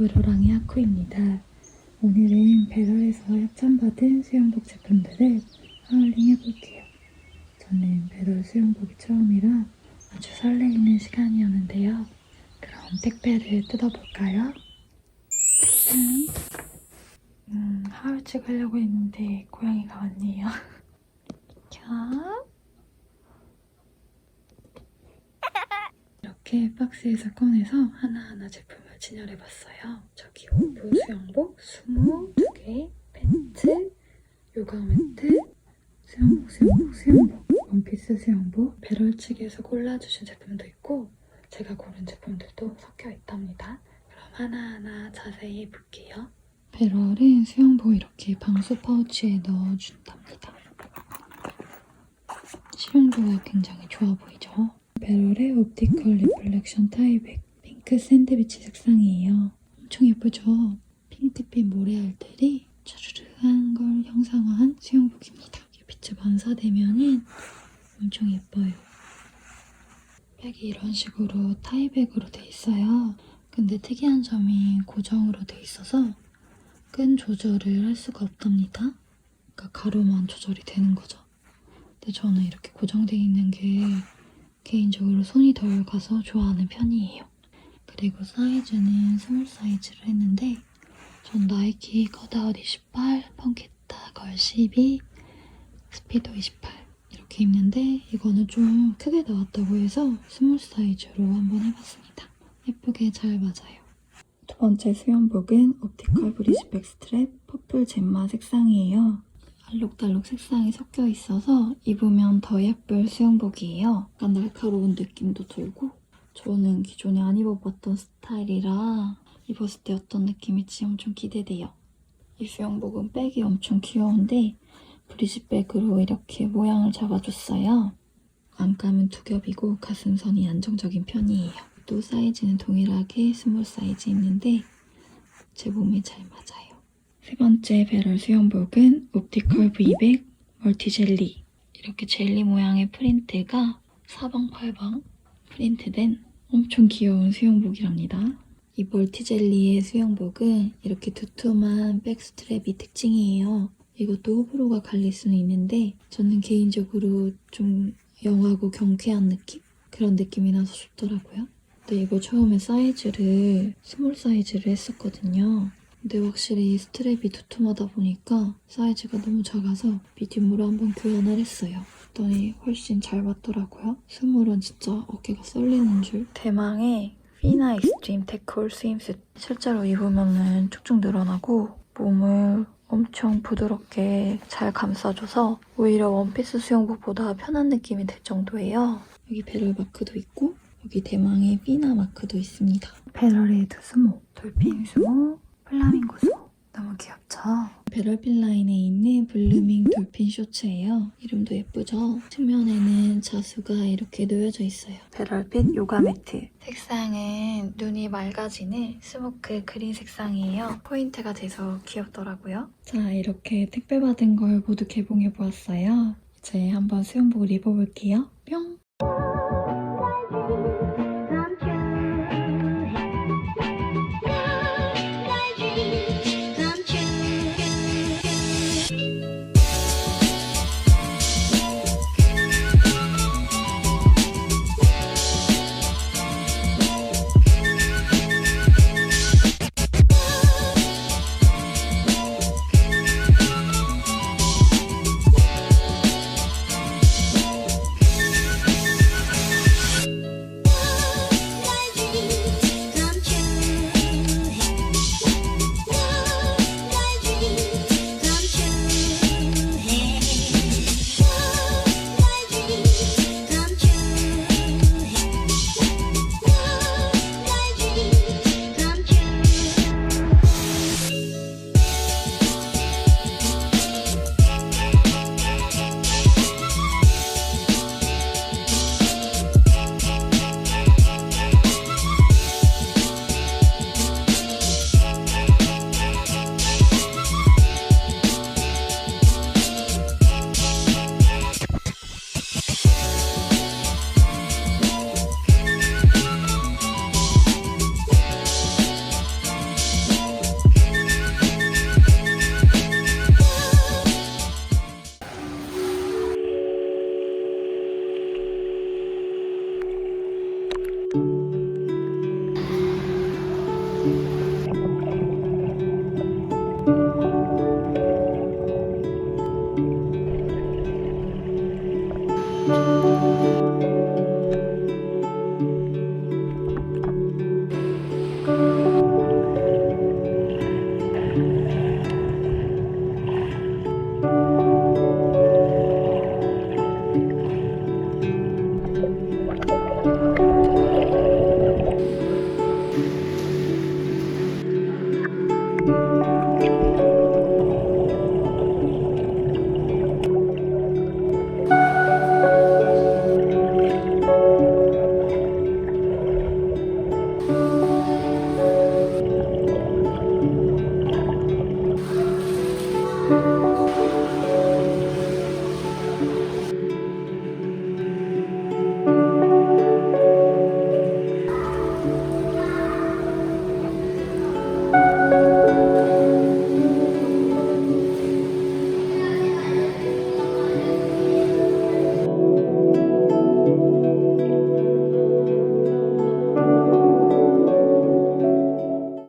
브로랑이 아쿠입니다. 오늘은 배럴에서 협찬받은 수영복 제품들을 하울링 해볼게요. 저는 배럴 수영복이 처음이라 아주 설레이는 시간이었는데요. 그럼 택배를 뜯어볼까요? 짠! 음, 하울 찍으려고 했는데 고양이가 왔네요. 자. 이렇게 박스에서 꺼내서 하나하나 제품을 진열해봤어요. 저기 오브 수영복, 수모, 두 개, 팬츠, 요가 매트, 수영복, 수영복, 수영복, 원피스 수영복, 배럴 측에서 골라주신 제품도 있고 제가 고른 제품들도 섞여 있답니다. 그럼 하나하나 자세히 볼게요. 배럴은 수영복 이렇게 방수 파우치에 넣어준답니다. 실용도가 굉장히 좋아 보이죠? 배럴의 옵티컬 리플렉션 타입의 핑크 샌드위치 색상이에요. 엄청 예쁘죠? 핑크빛 모래알들이 쭈르르한 걸 형상화한 수영복입니다. 이 빛에 반사되면은 엄청 예뻐요. 백이 이런 식으로 타이백으로 돼 있어요. 근데 특이한 점이 고정으로 돼 있어서 끈 조절을 할 수가 없답니다. 그러니까 가로만 조절이 되는 거죠. 근데 저는 이렇게 고정되어 있는 게 개인적으로 손이 덜 가서 좋아하는 편이에요. 그리고 사이즈는 스몰 사이즈를 했는데 전 나이키 컷아웃 28, 펑키타 걸 12, 스피더 28 이렇게 입는데 이거는 좀 크게 나왔다고 해서 스몰 사이즈로 한번 해봤습니다. 예쁘게 잘 맞아요. 두 번째 수영복은 옵티컬 브리즈백 스트랩 퍼플 젠마 색상이에요. 알록달록 색상이 섞여 있어서 입으면 더 예쁠 수영복이에요. 약간 날카로운 느낌도 들고 저는 기존에 안 입어봤던 스타일이라 입었을 때 어떤 느낌일지 엄청 기대돼요. 이 수영복은 백이 엄청 귀여운데 브리즈백으로 이렇게 모양을 잡아줬어요. 안감은 두 겹이고 가슴선이 안정적인 편이에요. 또 사이즈는 동일하게 스몰 사이즈 있는데 제 몸에 잘 맞아요. 세 번째 배럴 수영복은 옵티컬 V100 멀티젤리 이렇게 젤리 모양의 프린트가 사방팔방 프린트된 엄청 귀여운 수영복이랍니다. 이 멀티젤리의 수영복은 이렇게 두툼한 백스트랩이 특징이에요. 이것도 호불호가 갈릴 수는 있는데 저는 개인적으로 좀 영하고 경쾌한 느낌? 그런 느낌이 나서 좋더라고요. 근데 이거 처음에 사이즈를 스몰 사이즈를 했었거든요. 근데 확실히 스트랩이 두툼하다 보니까 사이즈가 너무 작아서 미디움으로 한번 교환을 했어요. 그랬더니 훨씬 잘 맞더라고요. 스몰은 진짜 어깨가 썰리는 줄. 대망의 피나 익스트림 데콜 스윙스 실제로 입으면은 쭉쭉 늘어나고 몸을 엄청 부드럽게 잘 감싸줘서 오히려 원피스 수영복보다 편한 느낌이 들 정도예요. 여기 배럴 마크도 있고 여기 대망의 피나 마크도 있습니다. 배럴의 두 수모, 돌핀 수모, 플라밍고 수모. 너무 귀엽죠? 배럴핀 라인에 있는 블루밍 돌핀 쇼츠예요. 이름도 예쁘죠? 측면에는 자수가 이렇게 놓여져 있어요. 배럴핀 요가 매트. 색상은 눈이 맑아지는 스모크 그린 색상이에요. 포인트가 돼서 귀엽더라고요. 자, 이렇게 택배 받은 걸 모두 개봉해 보았어요. 이제 한번 수영복을 입어볼게요. 뿅!